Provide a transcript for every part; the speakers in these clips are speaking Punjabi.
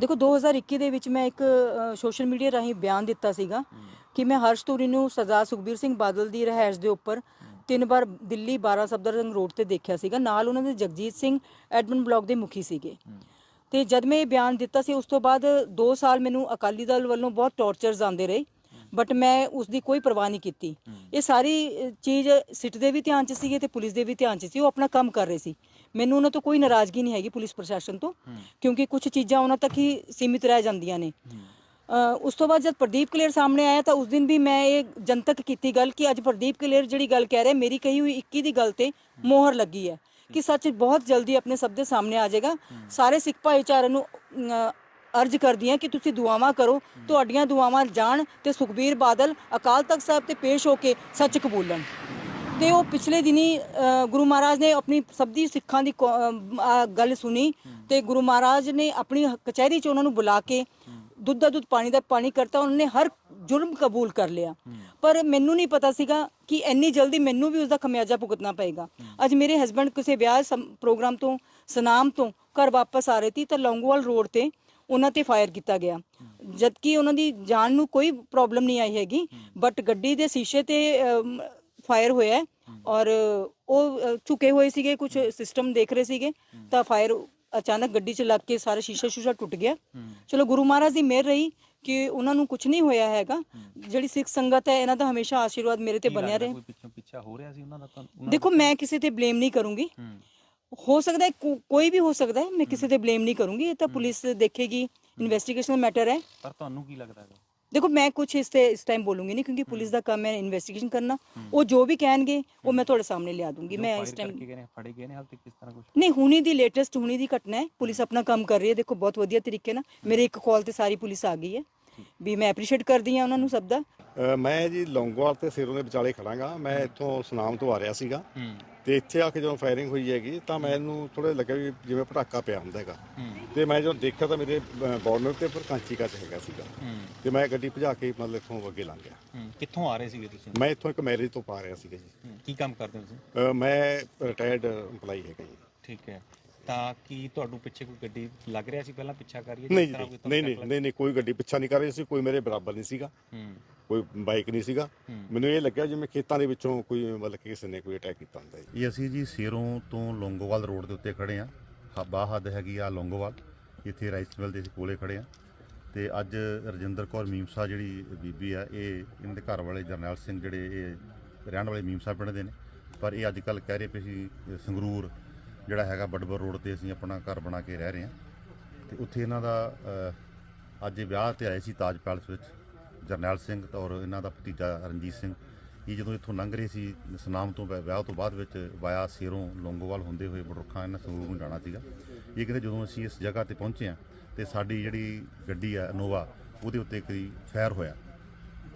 ਦੇਖੋ 2021 ਦੇ ਵਿੱਚ ਮੈਂ ਇੱਕ ਸੋਸ਼ਲ ਮੀਡੀਆ ਰਾਹੀਂ ਬਿਆਨ ਦਿੱਤਾ ਸੀਗਾ ਕਿ ਮੈਂ ਹਰਸ਼ ਤੋਰੀ ਨੂੰ ਸਰਦਾਰ ਸੁਖਬੀਰ ਸਿੰਘ ਬਾਦਲ ਦੀ ਰਹਿائش ਦੇ ਉੱਪਰ ਤਿੰਨ ਵਾਰ ਦਿੱਲੀ 12 ਸਬਦਰਜੰਗ ਰੋਡ ਤੇ ਦੇਖਿਆ ਸੀਗਾ। ਨਾਲ ਉਹਨਾਂ ਦੇ ਜਗਜੀਤ ਸਿੰਘ ਐਡਮਨ ਬਲਾਕ ਦੇ ਮੁਖੀ ਸੀਗੇ। ਤੇ ਜਦ ਮੈਂ ਇਹ ਬਿਆਨ ਦਿੱਤਾ ਸੀ, ਉਸ ਤੋਂ ਬਾਅਦ 2 ਸਾਲ ਮੈਨੂੰ ਅਕਾਲੀ ਦਲ ਵੱਲੋਂ ਬਹੁਤ ਟੌਰਚਰਸ ਆਉਂਦੇ ਰਹੇ, ਬਟ ਮੈਂ ਉਸ ਦੀ ਕੋਈ ਪਰਵਾਹ ਨਹੀਂ ਕੀਤੀ। ਇਹ ਸਾਰੀ ਚੀਜ਼ ਸਿੱਟ ਦੇ ਵੀ ਧਿਆਨ 'ਚ ਸੀਗੇ ਤੇ ਪੁਲਿਸ ਦੇ ਵੀ ਧਿਆਨ 'ਚ ਸੀ, ਉਹ ਆਪਣਾ ਕੰਮ ਕਰ ਰਹੇ ਸੀ। ਮੈਨੂੰ ਉਹਨਾਂ ਤੋਂ ਕੋਈ ਨਾਰਾਜ਼ਗੀ ਨਹੀਂ ਹੈਗੀ ਪੁਲਿਸ ਪ੍ਰਸ਼ਾਸਨ ਤੋਂ ਕਿਉਂਕਿ ਕੁਝ ਚੀਜ਼ਾਂ ਉਹਨਾਂ ਤੱਕ ਹੀ ਸੀਮਿਤ ਰਹਿ ਜਾਂਦੀਆਂ ਨੇ। ਉਸ ਤੋਂ ਬਾਅਦ ਜਦ ਪ੍ਰਦੀਪ ਕਲੇਰ ਸਾਹਮਣੇ ਆਇਆ ਤਾਂ ਉਸ ਦਿਨ ਵੀ ਮੈਂ ਇਹ ਜਨਤਕ ਕੀਤੀ ਗੱਲ ਕਿ ਅੱਜ ਪ੍ਰਦੀਪ ਕਲੇਰ ਜਿਹੜੀ ਗੱਲ ਕਹਿ ਰਿਹਾ ਮੇਰੀ ਕਹੀ ਹੋਈ 21 ਦੀ ਗੱਲ ਤੇ ਮੋਹਰ ਲੱਗੀ ਹੈ ਕਿ ਸੱਚ ਬਹੁਤ ਜਲਦੀ ਆਪਣੇ ਸਭ ਦੇ ਸਾਹਮਣੇ ਆ ਜਾਏਗਾ। ਸਾਰੇ ਸਿੱਖ ਭਾਈਚਾਰੇ ਨੂੰ ਅਰਜ਼ ਕਰਦੀ ਹਾਂ ਕਿ ਤੁਸੀਂ ਦੁਆਵਾਂ ਕਰੋ ਤੁਹਾਡੀਆਂ ਦੁਆਵਾਂ ਜਾਣ ਤੇ ਸੁਖਬੀਰ ਬਾਦਲ ਅਕਾਲ ਤਖਤ ਸਾਹਿਬ ਤੇ ਪੇਸ਼ ਹੋ ਕੇ ਸੱਚ ਕਬੂਲਣ। ਤੇ ਉਹ ਪਿਛਲੇ ਦਿਨੀ ਅ, ਗੁਰੂ ਮਹਾਰਾਜ ਨੇ ਆਪਣੀ ਸਭ ਦੀ ਸਿੱਖਾਂ ਦੀ ਕੌ- ਅ, ਆ ਗੱਲ ਸੁਣੀ ਤੇ ਗੁਰੂ ਮਹਾਰਾਜ ਨੇ ਆਪਣੀ ਕਚਹਿਰੀ 'ਚ ਉਹਨਾਂ ਨੂੰ ਬੁਲਾ ਕੇ ਦੁੱਧ ਦਾ ਦੁੱਧ ਪਾਣੀ ਦਾ ਪਾਣੀ ਕਰਤਾ ਉਹਨਾਂ ਨੇ ਹਰ ਜੁਰਮ ਕਬੂਲ ਕਰ ਲਿਆ। ਪਰ ਮੈਨੂੰ ਨਹੀਂ ਪਤਾ ਸੀਗਾ ਕਿ ਇੰਨੀ ਜਲਦੀ ਮੈਨੂੰ ਵੀ ਉਸ ਦਾ ਖਮਿਆਜਾ ਭੁਗਤਣਾ ਪਏਗਾ। ਅੱਜ ਮੇਰੇ ਹਸਬੰਡ ਕਿਸੇ ਵਿਆਹ ਸਮ- ਪ੍ਰੋਗਰਾਮ ਤੋਂ ਸਨਾਮ ਤੋਂ ਘਰ ਵਾਪਸ ਆ ਰਹੇ ਸੀ ਤਾਂ ਲੌਂਗੋਵਾਲ ਰੋਡ ਤੇ ਉਹਨਾਂ ਤੇ ਫਾਇਰ ਕੀਤਾ ਗਿਆ। ਜਦਕਿ ਉਹਨਾਂ ਦੀ ਜਾਨ ਨੂੰ ਕੋਈ ਪ੍ਰੋਬਲਮ ਨਹੀਂ ਆਈ ਹੈਗੀ ਬਟ ਗੱਡੀ ਦੇ ਸ਼ੀਸ਼ੇ ਤੇ ਫਾਇਰ ਹੋਇਆ ਹੈ ਔਰ ਉਹ ਝੁਕੇ ਹੋਏ ਸੀਗੇ ਕੁਝ ਸਿਸਟਮ ਦੇਖ ਰਹੇ ਸੀਗੇ ਤਾਂ ਫਾਇਰ ਅਚਾਨਕ ਗੱਡੀ 'ਚ ਲੱਗ ਕੇ ਸਾਰਾ ਸ਼ੀਸ਼ਾ ਸ਼ੂਸ਼ਾ ਟੁੱਟ ਗਿਆ। ਚਲੋ ਗੁਰੂ ਮਹਾਰਾਜ ਦੀ ਮਿਹਰ ਰਹੀ ਕਿ ਉਹਨਾਂ ਨੂੰ ਕੁਝ ਨਹੀਂ ਹੋਇਆ ਹੈਗਾ। ਜਿਹੜੀ ਸਿੱਖ ਸੰਗਤ ਹੈ ਇਹਨਾਂ ਦਾ ਹਮੇਸ਼ਾ ਆਸ਼ੀਰਵਾਦ ਮੇਰੇ ਤੇ ਬਣਿਆ ਰਹੇ। ਕੋਈ ਪਿੱਛੋਂ ਪਿੱਛਾ ਹੋ ਰਿਹਾ ਸੀ ਉਹਨਾਂ ਦਾ ਤਾਂ ਉਹਨਾਂ ਦੇਖੋ ਮੈਂ ਕਿਸੇ ਤੇ ਬਲੇਮ ਨਹੀਂ ਕਰੂੰਗੀ। ਹੂੰ। ਹੋ ਸਕਦਾ ਹੈ ਕੋਈ ਵੀ ਹੋ ਸਕਦਾ ਹੈ ਮੈਂ ਕਿਸੇ ਤੇ ਬਲੇਮ ਨਹੀਂ ਕਰੂੰਗੀ। ਇਹ ਤਾਂ ਪੁਲਿਸ ਦੇਖੇਗੀ ਇਨਵੈਸਟੀਗੇਸ਼ਨ ਮੈਟਰ ਹੈ। ਪਰ ਤੁਹਾਨੂੰ ਕੀ ਲੱਗਦਾ ਹੈਗਾ? ਦੇਖੋ ਮੈਂ ਕੁਝ ਇਸ ਤੇ ਇਸ ਟਾਈਮ ਬੋਲੂੰਗੀ ਨਹੀਂ ਕਿਉਂਕਿ ਪੁਲਿਸ ਦਾ ਕੰਮ ਹੈ ਇਨਵੈਸਟੀਗੇਸ਼ਨ ਕਰਨਾ ਉਹ ਜੋ ਵੀ ਕਹਿਣਗੇ ਉਹ ਮੈਂ ਤੁਹਾਡੇ ਸਾਹਮਣੇ ਲਿਆ ਦੂੰਗੀ ਮੈਂ ਇਸ ਟਾਈਮ ਕਰਕੇ ਗਏ ਨੇ ਫੜੇ ਗਏ ਨੇ ਹਾਲ ਤੱਕ ਕਿਸ ਤਰ੍ਹਾਂ ਕੁਝ ਨਹੀਂ ਹੁਣੀ ਦੀ ਲੇਟੈਸਟ ਹੁਣੀ ਦੀ ਘਟਨਾ ਹੈ ਪੁਲਿਸ ਆਪਣਾ ਕੰਮ ਕਰ ਰਹੀ ਹੈ ਦੇਖੋ ਬਹੁਤ ਵਧੀਆ ਤਰੀਕੇ ਨਾਲ ਮੇਰੇ ਇੱਕ ਕਾਲ ਤੇ ਸਾਰੀ ਪੁਲਿਸ ਆ ਗਈ ਹੈ ਵੀ ਮੈਂ ਐਪਰੀਸ਼ੀਏਟ ਕਰਦੀ ਹਾਂ ਉਹਨਾਂ ਨੂੰ ਸਭ ਦਾ ਮੈਂ ਜੀ ਲੌਂਗੋਵਾਲ ਤੇ ਸਿਰੋਂ ਦੇ ਵਿਚਾਲੇ ਖੜਾਂਗਾ ਮੈਂ ਇੱਥੋਂ ਸੁਨਾਮ ਤੋਂ ਆ ਰਿਹਾ ਸੀਗਾ ਹੂੰ ਤੇ ਇੱਥੇ ਆ ਕੇ ਜਦੋਂ ਫਾਇਰਿੰਗ ਹੋਈ ਹੈਗੀ ਤਾਂ ਮੈਨੂੰ ਥੋੜਾ ਲੱਗਾ ਵੀ ਜਿਵੇਂ ਪਟਾਕਾ ਪਿਆ ਹੁੰਦਾ ਹੈਗਾ। ਤੇ ਮੈਂ ਜਦੋਂ ਦੇਖਿਆ ਤਾਂ ਮੇਰੇ ਬੋਰਨਰ ਤੇ ਪਰ ਕਾਂਚੀ ਕੱਚ ਹੈਗਾ ਸੀਗਾ। ਤੇ ਮੈਂ ਗੱਡੀ ਭਜਾ ਕੇ ਮਤਲਬ ਇੱਥੋਂ ਅੱਗੇ ਲੰਘ ਗਿਆ। ਕਿੱਥੋਂ ਆ ਰਹੇ ਸੀਗੇ ਤੁਸੀਂ? ਮੈਂ ਇੱਥੋਂ ਇੱਕ ਮੈਰਿਜ ਤੋਂ ਪਾ ਰਿਹਾ ਸੀਗਾ ਜੀ। ਕੀ ਕੰਮ ਕਰਦੇ ਹੋ ਤੁਸੀਂ? ਮੈਂ ਰਿਟਾਇਰਡ EMPLOYE ਹੈਗਾ ਜੀ। ਠੀਕ ਹੈ। ਤਾਂ ਕੀ ਤੁਹਾਨੂੰ ਪਿੱਛੇ ਕੋਈ ਗੱਡੀ ਲੱਗ ਰਿਹਾ ਸੀ ਪਹਿਲਾਂ ਪਿੱਛਾ ਕਰੀਏ ਨਹੀਂ ਜੀ ਨਹੀਂ ਨਹੀਂ ਨਹੀਂ ਨਹੀਂ ਕੋਈ ਗੱਡੀ ਪਿੱਛਾ ਨਹੀਂ ਕਰ ਰਹੀ ਸੀ ਕੋਈ ਮੇਰੇ ਬਰਾਬਰ ਨਹੀਂ ਸੀਗਾ। ਹੂੰ। ਕੋਈ ਬਾਈਕ ਨਹੀਂ ਸੀਗਾ। ਮੈਨੂੰ ਇਹ ਲੱਗਿਆ ਜਿਵੇਂ ਖੇਤਾਂ ਦੇ ਵਿੱਚੋਂ ਕੋਈ ਮਤਲਬ ਕਿ ਕਿਸੇ ਨੇ ਕੋਈ ਅਟੈਕ ਕੀਤਾ ਹੁੰਦਾ ਜੀ। ਇਹ ਅਸੀਂ ਜੀ ਸੇਰੋਂ ਤੋਂ ਲੌਂਗੋਵਾਲ ਰੋਡ ਦੇ ਉੱਤੇ ਖੜੇ ਆ ਬਾਹ ਹੱਦ ਹੈਗੀ ਆ ਲੌਂਗੋਵਾਲ। ਇੱਥੇ ਰਾਈਸ ਮਿਲ ਦੇ ਕੋਲੇ ਖੜੇ ਆ ਤੇ ਅੱਜ ਰਜਿੰਦਰ ਕੌਰ ਮੀਮਸਾ ਜਿਹੜੀ ਬੀਬੀ ਆ ਇਹ ਇਹਨਾਂ ਦੇ ਘਰ ਵਾਲੇ ਜਰਨੈਲ ਸਿੰਘ ਜਿਹੜੇ ਇਹ ਰਹਿਣ ਵਾਲੇ ਮੀਮਸਾ ਪਿੰਡ ਦੇ ਨੇ। ਪਰ ਇਹ ਅੱਜ ਕੱਲ ਕਹਿ ਰਹੇ ਪਏ ਸੀ ਸੰਗਰੂਰ ਜਿਹੜਾ ਹੈਗਾ ਬਡਬਰ ਰੋਡ ਤੇ ਅਸੀਂ ਆਪਣਾ ਘਰ ਬਣਾ ਕੇ ਰਹਿ ਰਹੇ ਹਾਂ। ਤੇ ਉੱਥੇ ਇਹਨਾਂ ਦਾ ਅ, ਅੱਜ ਇਹ ਵਿਆਹ ਤੇ ਆਏ ਸੀ ਤਾਜ ਪੈਲਸ ਵਿੱਚ। ਜਰਨੈਲ ਸਿੰਘ ਤੇ ਔਰ ਇਹਨਾਂ ਦਾ ਭਤੀਜਾ ਰਣਜੀਤ ਸਿੰਘ। ਇਹ ਜਦੋਂ ਇੱਥੋਂ ਲੰਘ ਰਹੇ ਸੀ ਸਨਾਮ ਤੋਂ ਵਿਆਹ ਵਿਆਹ ਤੋਂ ਬਾਅਦ ਵਿੱਚ ਵਾਇਆ ਸਿਰੋਂ ਲੌਂਗੋਵਾਲ ਹੁੰਦੇ ਹੋਏ ਬੜਰੁੱਖਾਂ ਇਹਨਾਂ ਸੰਗਰੂਰ ਨੂੰ ਜਾਣਾ ਸੀਗਾ। ਇਹ ਕਹਿੰਦੇ ਜਦੋਂ ਅਸੀਂ ਇਸ ਜਗ੍ਹਾ ਤੇ ਪਹੁੰਚੇ ਆ ਤੇ ਸਾਡੀ ਜਿਹੜੀ ਗੱਡੀ ਆ ਇਨੋਵਾ ਉਹਦੇ ਉੱਤੇ ਕੋਈ ਫਾਇਰ ਹੋਇਆ।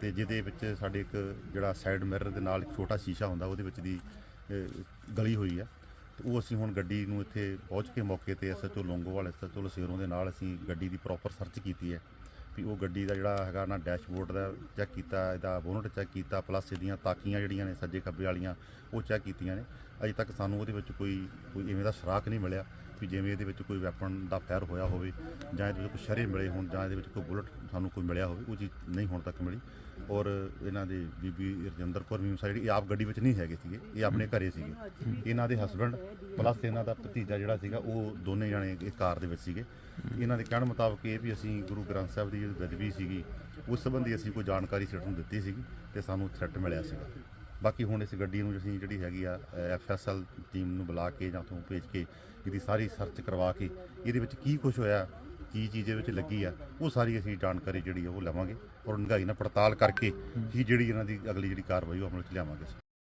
ਤੇ ਜਿਹਦੇ ਵਿੱਚ ਸਾਡੇ ਇੱਕ ਜਿਹੜਾ ਸਾਈਡ ਮਿਰਰ ਦੇ ਨਾਲ ਇੱਕ ਛੋਟਾ ਸ਼ੀਸ਼ਾ ਹੁੰਦਾ ਉਹਦੇ ਵਿੱਚ ਦੀ ਅਹ, ਗਲੀ ਹੋਈ ਆ। ਉਹ ਅਸੀਂ ਹੁਣ ਗੱਡੀ ਨੂੰ ਇੱਥੇ ਪਹੁੰਚ ਕੇ ਮੌਕੇ ਤੇ ਐਸਐਚਓ ਲੌਂਗੋਵਾਲ ਐਸਐਚਓ ਲਸੇਰੋਂ ਦੇ ਨਾਲ ਅਸੀਂ ਗੱਡੀ ਦੀ ਪ੍ਰੋਪਰ ਸਰਚ ਕੀਤੀ ਹੈ ਵੀ ਉਹ ਗੱਡੀ ਦਾ ਜਿਹੜਾ ਹੈਗਾ ਨਾ ਡੈਸ਼ਬੋਰਡ ਦਾ ਚੈੱਕ ਕੀਤਾ, ਇਹਦਾ ਬੋਨਟ ਚੈੱਕ ਕੀਤਾ ਪਲੱਸ ਇਹਦੀਆਂ ਤਾਕੀਆਂ ਜਿਹੜੀਆਂ ਨੇ, ਸੱਜੇ ਖੱਬੇ ਵਾਲੀਆਂ, ਉਹ ਚੈੱਕ ਕੀਤੀਆਂ ਨੇ। ਅਜੇ ਤੱਕ ਸਾਨੂੰ ਉਹਦੇ ਵਿੱਚ ਕੋਈ ਕੋਈ ਇਵੇਂ ਦਾ ਸੁਰਾਖ ਨਹੀਂ ਮਿਲਿਆ। ਵੀ ਜਿਵੇਂ ਇਹਦੇ ਵਿੱਚ ਕੋਈ ਵੈਪਨ ਦਾ ਫਾਇਰ ਹੋਇਆ ਹੋਵੇ ਜਾਂ ਇਹਦੇ ਵਿੱਚ ਕੋਈ ਸ਼ਰੇ ਮਿਲੇ ਹੋਣ ਜਾਂ ਇਹਦੇ ਵਿੱਚ ਕੋਈ ਬੁਲਟ ਸਾਨੂੰ ਕੋਈ ਮਿਲਿਆ ਹੋਵੇ, ਉਹ ਚੀਜ਼ ਨਹੀਂ ਹੁਣ ਤੱਕ ਮਿਲੀ। ਔਰ ਇਹਨਾਂ ਦੇ ਬੀਬੀ ਰਜਿੰਦਰ ਕੌਰ ਮੀਮਸਾ ਜਿਹੜੀ ਇਹ ਆਪ ਗੱਡੀ ਵਿੱਚ ਨਹੀਂ ਹੈਗੇ ਸੀਗੇ, ਇਹ ਆਪਣੇ ਘਰੇ ਸੀਗੇ। ਇਹਨਾਂ ਦੇ ਹਸਬੰਡ ਪਲੱਸ ਇਹਨਾਂ ਦਾ ਭਤੀਜਾ ਜਿਹੜਾ ਸੀਗਾ, ਉਹ ਦੋਨੇ ਜਣੇ ਇਸ ਕਾਰ ਦੇ ਵਿੱਚ ਸੀਗੇ। ਇਹਨਾਂ ਦੇ ਕਹਿਣ ਮੁਤਾਬਕ ਇਹ ਵੀ ਅਸੀਂ ਗੁਰੂ ਗ੍ਰੰਥ ਸਾਹਿਬ ਦੀ ਜਿਹੜੀ ਬਦਵੀ ਸੀਗੀ, ਉਸ ਸੰਬੰਧੀ ਅਸੀਂ ਕੋਈ ਜਾਣਕਾਰੀ ਸਿੱਟ ਨੂੰ ਦਿੱਤੀ ਸੀਗੀ ਤੇ ਸਾਨੂੰ ਥ੍ਰੈਟ ਮਿਲਿਆ ਸੀਗਾ। ਬਾਕੀ ਹੁਣ ਇਸ ਗੱਡੀ ਨੂੰ ਅਸੀਂ ਜਿਹੜੀ ਹੈਗੀ ਆ ਐਫਐਸਐਲ ਟੀਮ ਨੂੰ ਬੁਲਾ ਕੇ ਜਾਂ ਤੋਂ ਭੇਜ ਕੇ ਇਹਦੀ ਸਾਰੀ ਸਰਚ ਕਰਵਾ ਕੇ ਇਹਦੇ ਵਿੱਚ ਕੀ ਕੁਝ ਹੋਇਆ, ਕੀ ਚੀਜ਼ ਦੇ ਵਿੱਚ ਲੱਗੀ ਆ, ਉਹ ਸਾਰੀ ਅਸੀਂ ਜਾਣਕਾਰੀ ਜਿਹੜੀ ਆ ਉਹ ਲਵਾਂਗੇ ਔਰ ਡੂੰਘਾਈ ਨਾਲ ਪੜਤਾਲ ਕਰਕੇ ਹੀ ਜਿਹੜੀ ਇਹਨਾਂ ਦੀ ਅਗਲੀ ਜਿਹੜੀ ਕਾਰਵਾਈ ਉਹ ਅਮਲ ਚ ਲਿਆਵਾਂਗੇ